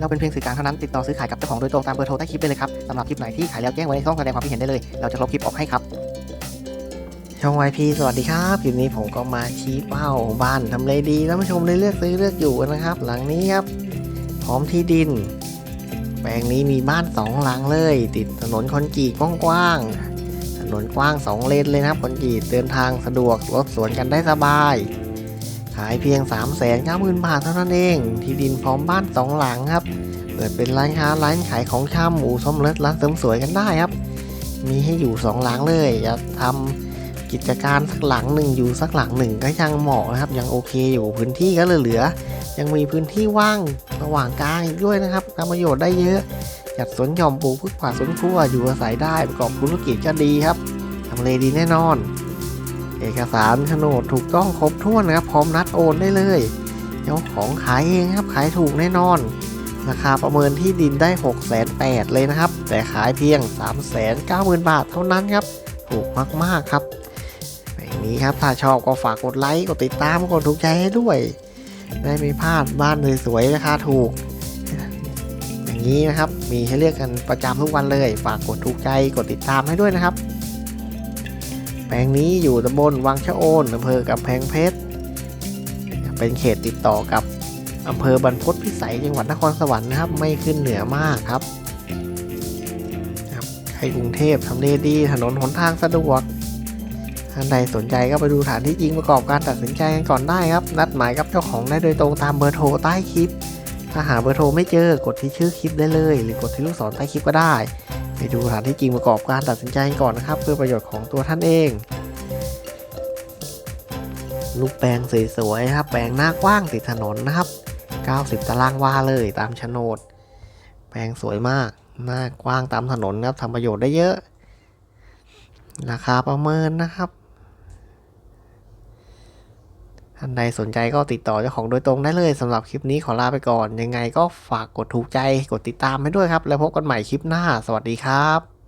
เราเป็นเพียงสื่อกลางเท่านั้นติดต่อซื้อขายกับเจ้าของโดยตรงตามเบอร์โทรใต้คลิปได้เลยครับสำหรับคลิปไหนที่ขายแล้วแจ้งไว้ในช่องแสดงความคิดเห็นได้เลย เราจะลบคลิปออกให้ครับช่อง YP สวัสดีครับคลิปนี้ผมก็มาชี้เป้าบ้านทำเลดีท่านผู้ชมได้เลือกซื้อเลือกอยู่นะครับ หลังนี้ครับพร้อมที่ดิน แปลงนี้มีบ้านสองหลังเลย ติดถนนคอนกรีตกว้างๆถนนกว้าง2เลนเลยนะครับคอนกรีตเดินทางสะดวกรถสวนกันได้สบายายเพียง 3 9 0 0 0 0 บาทเท่านั้นเอง ที่ดินพร้อมบ้านสองหลังครับ เปิดเป็นร้านค้าร้านขายของชำหมูซ่อมรถร้านเสริมสวยกันได้ครับ มีให้อยู่สองหลังเลยอยากทำกิจการสักหลังหนึ่งอยู่สักหลังหนึ่งก็ยังเหมาะนะครับ ยังโอเคอยู่พื้นที่ก็เหลือๆยังมีพื้นที่ว่างระหว่างกลางอีกด้วยนะครับทำประโยชน์ได้เยอะ จัดสวนหย่อมปลูกพืชผักสวนครัวอยู่อาศัยได้ประกอบธุรกิจก็ดีครับทำเลดีแน่นอน เอกสารโฉนดถูกต้องครบถ้วนนะครับ พร้อมนัดโอนได้เลยเจ้าของขายเองครับขายถูกแน่นอน ราคาประเมินที่ดินได้ 6 8 0 0 0เลยนะครับ แต่ขายเพียง 3 9 0 0 0 0 บาทเท่านั้นครับ ถูกมากๆครับอย่างนี้ครับ ถ้าชอบก็ฝากกดไลค์ กดติดตาม กดถูกใจให้ด้วย ได้ไม่พลาดบ้านสวยๆราคาถูก อย่างนี้นะครับ มีให้เลือกกันประจำทุกวันเลย ฝากกดถูกใจ กดติดตามให้ด้วยนะครับ แปลงนี้อยู่ตำบลวังชะโอนอำเภอกำแพงเพชร เป็นเขตติดต่อกับอำเภอบรรพตพิสัยจังหวัดนครสวรรค์นะครับ ไม่ขึ้นเหนือมากครับครับใครกรุงเทพทำเลดีถนนหนทางสะดวกท่านใดสนใจก็ไปดูฐานที่จริงประกอบการตัดสินใจกันก่อนได้ครับ นัดหมายกับเจ้าของได้โดยตรงตามเบอร์โทรใต้คลิป ถ้าหาเบอร์โทรไม่เจอกดที่ชื่อคลิปได้เลย หรือกดที่ลูกศรใต้คลิปก็ได้ ไปดูฐานที่จริงประกอบการตัดสินใจกันก่อนนะครับ เพื่อประโยชน์ของตัวท่านเองลูกแปลงสวยๆครับ แปลงหน้ากว้างติดถนนนะครับ 90 ตารางวาเลยตามโฉนด แปลงสวยมาก หน้ากว้างตามถนนครับทำประโยชน์ได้เยอะ ราคาประเมินนะครับ ท่านใดสนใจก็ติดต่อเจ้าของโดยตรงได้เลยสำหรับคลิปนี้ขอลาไปก่อน ยังไงก็ฝากกดถูกใจกดติดตามให้ด้วยครับ แล้วพบกันใหม่คลิปหน้า สวัสดีครับ